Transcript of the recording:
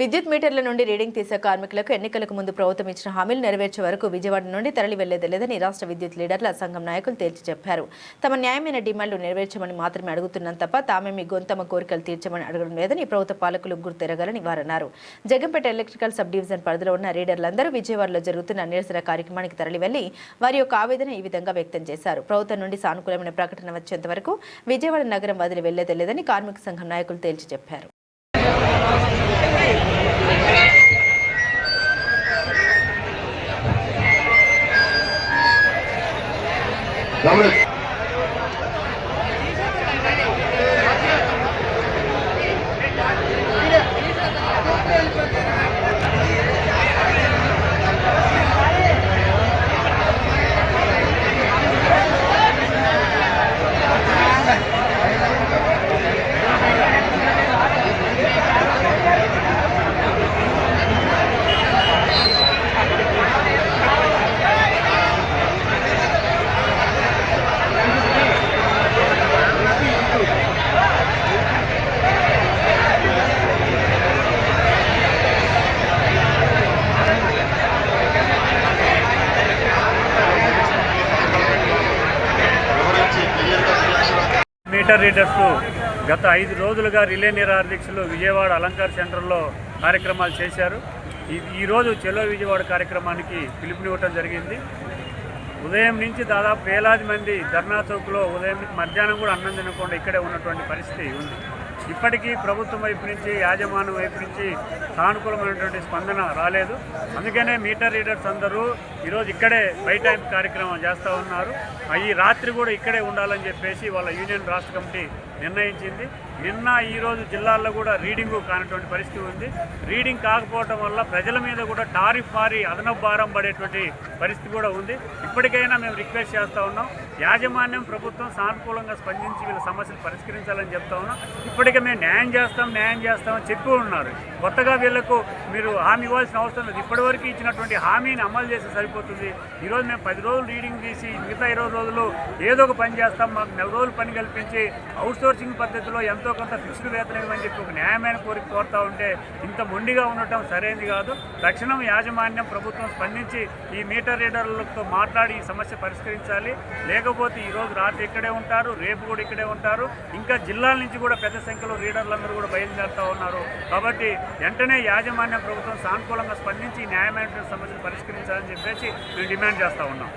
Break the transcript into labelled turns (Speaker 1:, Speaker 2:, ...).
Speaker 1: విద్యుత్ మీటర్ల నుండి రీడింగ్ తీసే కార్మికులకు ఎన్నికలకు ముందు ప్రభుత్వం ఇచ్చిన హామీలు నెరవేర్చే వరకు విజయవాడ నుండి తరలి వెళ్ళేది లేదని రాష్ట్ర విద్యుత్ లీడర్ల సంఘం నాయకులు తేల్చి చెప్పారు. తమ న్యాయమైన డిమాండ్లు నెరవేర్చమని మాత్రమే అడుగుతున్నాం తప్ప తామేమి గొంతమ కోరికలు తీర్చమని అడగడం లేదని ప్రభుత్వ పాలకులు గుర్తెరగాలని వారన్నారు. జగంపేట ఎలక్ట్రికల్ సబ్ డివిజన్ పరిధిలో ఉన్న రీడర్లందరూ విజయవాడలో జరుగుతున్న నిరసన కార్యక్రమానికి తరలివెళ్ళి వారి యొక్క ఆవేదన ఈ విధంగా వ్యక్తం చేశారు. ప్రభుత్వం నుండి సానుకూలమైన ప్రకటన వచ్చేంత వరకు విజయవాడ నగరం వదిలి వెళ్ళేదే లేదని కార్మిక సంఘం నాయకులు తేల్చి చెప్పారు.
Speaker 2: നമ്മൾ
Speaker 3: మీటర్ రీడర్స్ గత ఐదు రోజులుగా రిలే నిరాదీక్షలు విజయవాడ అలంకార్ సెంటర్లో కార్యక్రమాలు చేశారు. ఈరోజు చెలో విజయవాడ కార్యక్రమానికి పిలుపునివ్వటం జరిగింది. ఉదయం నుంచి దాదాపు వేలాది మంది ధర్నా చౌక్లో ఉదయం నుంచి మధ్యాహ్నం కూడా అన్నం తినకుండా ఇక్కడే ఉన్నటువంటి పరిస్థితి ఉంది. ఇప్పటికీ ప్రభుత్వం వైపు నుంచి యాజమాన్యం వైపు నుంచి సానుకూలమైనటువంటి స్పందన రాలేదు. అందుకనే మీటర్ రీడర్స్ అందరూ ఈరోజు ఇక్కడే బయట కార్యక్రమం చేస్తూ ఉన్నారు. ఈ రాత్రి కూడా ఇక్కడే ఉండాలని చెప్పేసి వాళ్ళ యూనియన్ రాష్ట్ర కమిటీ నిర్ణయించింది. నిన్న ఈరోజు జిల్లాల్లో కూడా రీడింగ్ కానటువంటి పరిస్థితి ఉంది. రీడింగ్ కాకపోవడం వల్ల ప్రజల మీద కూడా టారిఫ్ మారి అదనపు భారం పడేటువంటి పరిస్థితి కూడా ఉంది. ఇప్పటికైనా మేము రిక్వెస్ట్ చేస్తూ ఉన్నాం. యాజమాన్యం ప్రభుత్వం సానుకూలంగా స్పందించి వీళ్ళ సమస్యలు పరిష్కరించాలని చెప్తా ఉన్నాం. ఇప్పటికే మేము న్యాయం చేస్తాం న్యాయం చేస్తామని చెప్పి ఉన్నారు. కొత్తగా వీళ్ళకు మీరు హామీ ఇవ్వాల్సిన అవసరం లేదు. ఇప్పటివరకు ఇచ్చినటువంటి హామీని అమలు చేస్తే సరిపోతుంది. ఈరోజు మేము పది రోజులు రీడింగ్ తీసి మిగతా ఇరవై రోజులు ఏదో ఒక పని చేస్తాం. మాకు నెల రోజులు పని కల్పించి అవుట్సోర్సింగ్ పద్ధతిలో ఎంతో కొంత ఫిక్స్డ్ వేతనం ఇవ్వని చెప్పి ఒక న్యాయమైన కోరిక కోరుతా ఉంటే ఇంత మొండిగా ఉండటం సరైనది కాదు. తక్షణం యాజమాన్యం ప్రభుత్వం స్పందించి ఈ మీటర్ రీడర్లతో మాట్లాడి ఈ సమస్య పరిష్కరించాలి. లేకపోతే ఈరోజు రాత్రి ఇక్కడే ఉంటారు రేపు కూడా ఇక్కడే ఉంటారు. ఇంకా జిల్లాల నుంచి కూడా పెద్ద సంఖ్యలో రీడర్లందరూ కూడా బయలుదేరుతూ ఉన్నారు. కాబట్టి వెంటనే యాజమాన్యం ప్రభుత్వం సానుకూలంగా స్పందించి న్యాయమైన సమస్యను పరిష్కరించాలని చెప్పేసి మేము డిమాండ్ చేస్తూ ఉన్నాం.